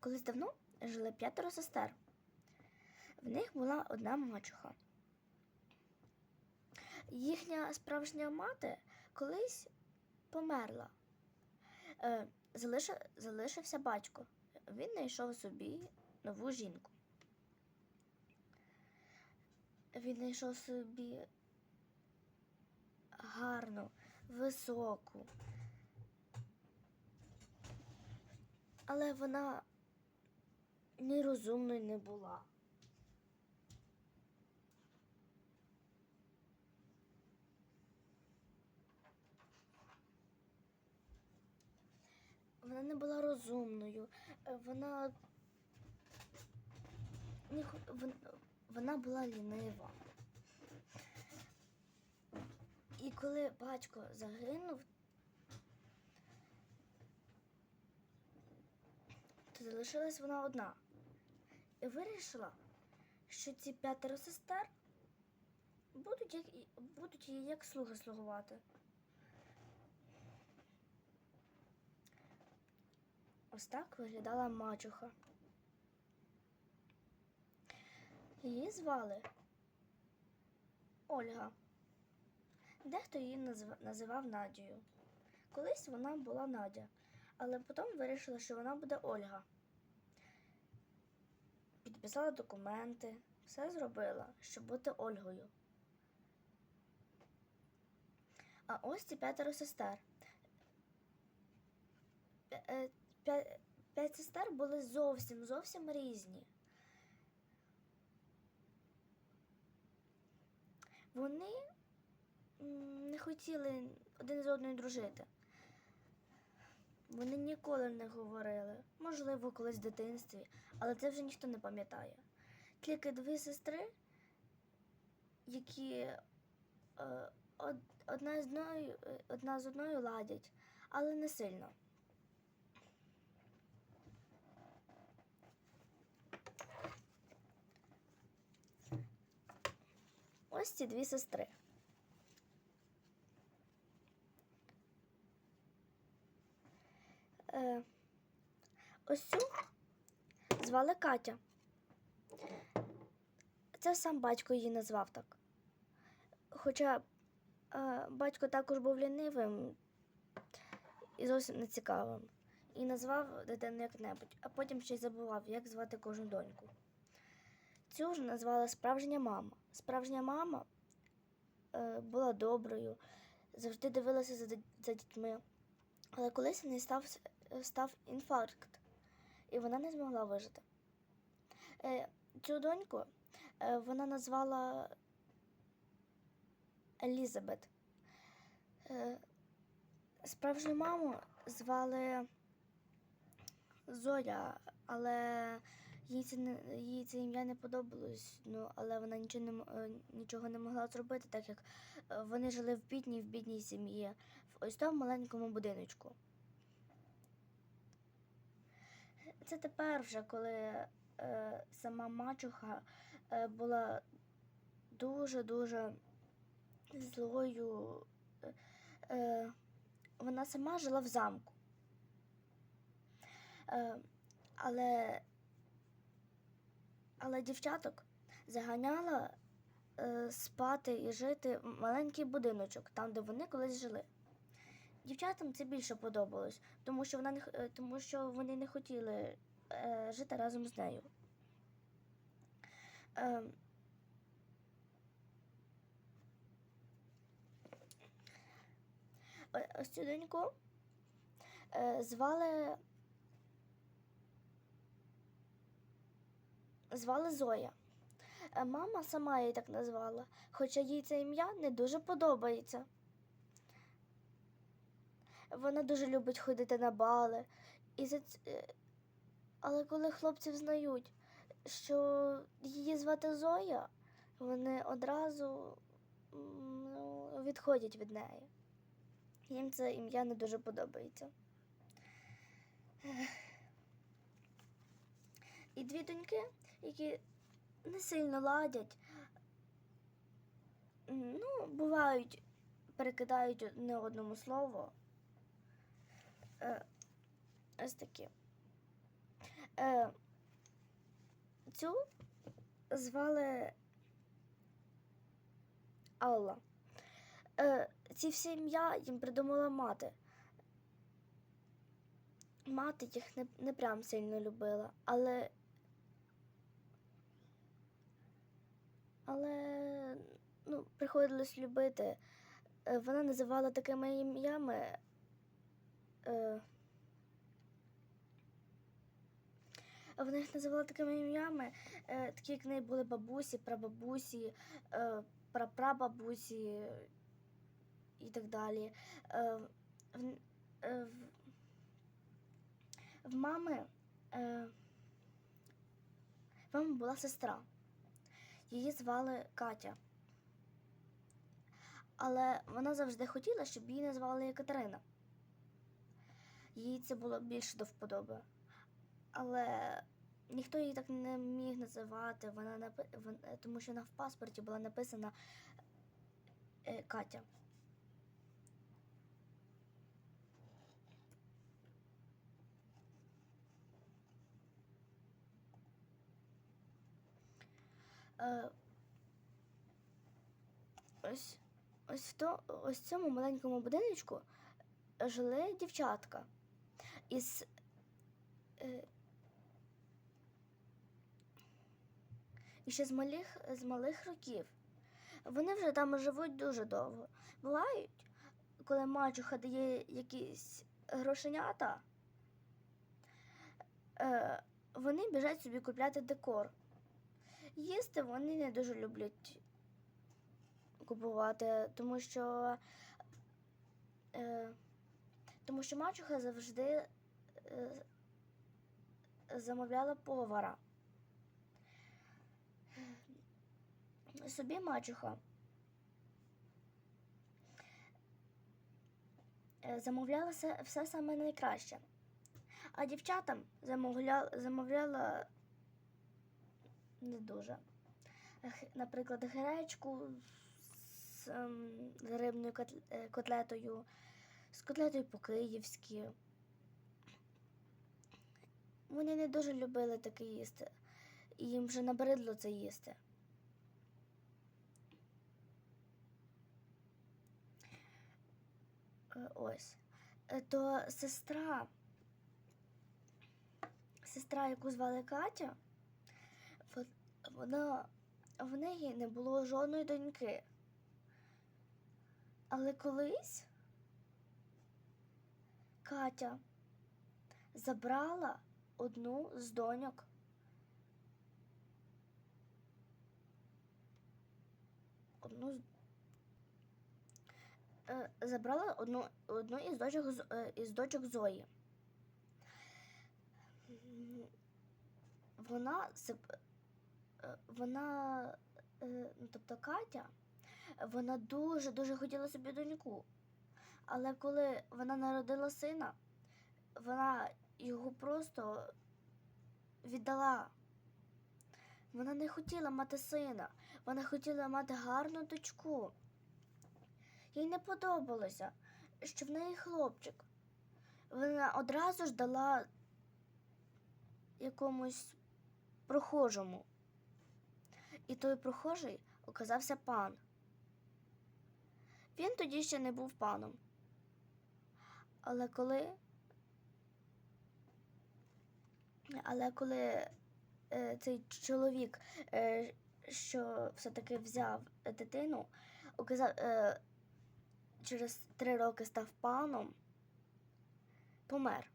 Колись давно жили п'ятеро сестер. В них була одна мачуха. Їхня справжня мати колись померла. Е, залиши- залишився батько. Він знайшов собі нову жінку. Він знайшов собі гарну, високу. Але вона ні розумною не була. Вона не була розумною. е, Вона вона була лінива. І коли батько загинув, то залишилась вона одна. І вирішила, що ці п'ятеро сестер будуть, як, будуть їй як слуги слугувати. Ось так виглядала мачуха. Її звали Ольга. Дехто її називав Надією. Колись вона була Надя, але потім вирішила, що вона буде Ольга. Підписала документи, все зробила, щоб бути Ольгою. А ось ці п'ятеро сестер. Е, п'я- П'ять сестер були зовсім зовсім різні. Вони не хотіли один з одною дружити. Вони ніколи не говорили, можливо, колись в дитинстві, але це вже ніхто не пам'ятає. Тільки дві сестри, які е, одна з одною, одна з одною ладять, але не сильно. Ось ці дві сестри. Е, ось цю звали Катя. Це сам батько її назвав так. Хоча е, батько також був лінивим і зовсім не цікавим. І назвав дитину як-небудь, а потім ще й забував, як звати кожну доньку. Цю ж назвала справжня мама. Справжня мама е, була доброю, завжди дивилася за, за дітьми. Але колись в неї став, інфаркт, і вона не змогла вижити. Е, цю доньку е, вона назвала Елізабет. Е, справжню маму звали Зоя, але їй це, їй це ім'я не подобалось, ну, але вона нічого не, нічого не могла зробити, так як вони жили в бідній, в бідній сім'ї, в ось тому маленькому будиночку. Це тепер вже, коли е, сама мачуха е, була дуже-дуже злою. Е, е, вона сама жила в замку. Е, але, але дівчаток заганяла е, спати і жити в маленький будиночок, там, де вони колись жили. Дівчатам це більше подобалось, тому що, вона не, е, тому що вони не хотіли е, жити разом з нею. Е, ось цю доньку е, звали звали Зоя. Е, Мама сама її так назвала, хоча їй це ім'я не дуже подобається. Вона дуже любить ходити на бали. І за... е, Але коли хлопці взнають, що її звати Зоя, вони одразу ну, відходять від неї. Їм це ім'я не дуже подобається. І дві доньки, які не сильно ладять, ну, бувають, перекидають одне одному слово. Е, Ось такі. Е, цю звали Алла. Е, ці всі ім'я їм придумала мати. Мати їх не, не прям сильно любила, але. Але ну, приходилось любити. Е, Вона називала такими ім'ями. Е, вона їх називала такими ім'ями, е, такі як неї були бабусі, прабабусі, е, прапрабабусі і так далі. Е, в, е, в, в мами е, в була сестра. Її звали Катя. Але вона завжди хотіла, щоб її назвали Екатерина. Їй це було більше до вподоби. Але ніхто її так не міг називати, вона напи... тому що вона в паспорті була написана е, Катя. Е, ось, ось, то, ось в цьому маленькому будиночку жили дівчатка із. Е, і ще з малих, з малих років. Вони вже там живуть дуже довго. Бувають, коли мачуха дає якісь грошенята, е, вони біжать собі купляти декор. Їсти вони не дуже люблять купувати, тому що, е, тому що мачуха завжди замовляла повара. Собі мачуха замовляла все, саме найкраще. А дівчатам замовляла, замовляла не дуже. Наприклад, гречку з, ем, з рибною е, котлетою, з котлетою по-київськи. Вони не дуже любили таке їсти, і їм вже набридло це їсти. Е, Ось. Е, То сестра, сестра, яку звали Катя, вона, в неї не було жодної доньки. Але колись Катя забрала одну з доньок. Одну з е, забрала одну, одну із дочок, е, із дочок Зої. Вона е, вона, ну, тобто Катя, вона дуже-дуже хотіла собі доньку. Але коли вона народила сина, вона його просто віддала. Вона не хотіла мати сина, вона хотіла мати гарну дочку. Їй не подобалося, що в неї хлопчик. Вона одразу ж дала якомусь прохожому. І той прохожий оказався пан. Він тоді ще не був паном. Але коли. Але коли е, цей чоловік, е, що все-таки взяв дитину, оказав, е, через три роки став паном, помер.